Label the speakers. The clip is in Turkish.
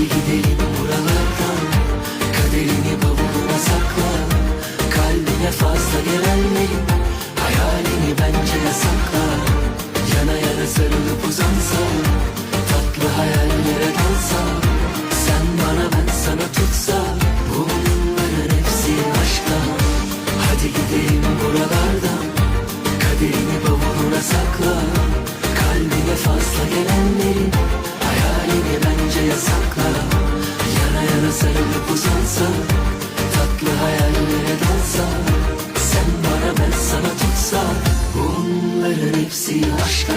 Speaker 1: Hadi gidelim buralardan. Kaderini bavuluna sakla. Kalbine fazla gelenlerin Hayalini bence yasakla. Yana yana sarılıp uzansa. Tatlı hayallere dalsa. Sen bana ben sana tutsa. Bunların hepsi aşkla. Hadi gidelim sarılıp uzansa Tatlı hayallere dalsa Sen bana ben sana tutsa Bunların hepsi aşka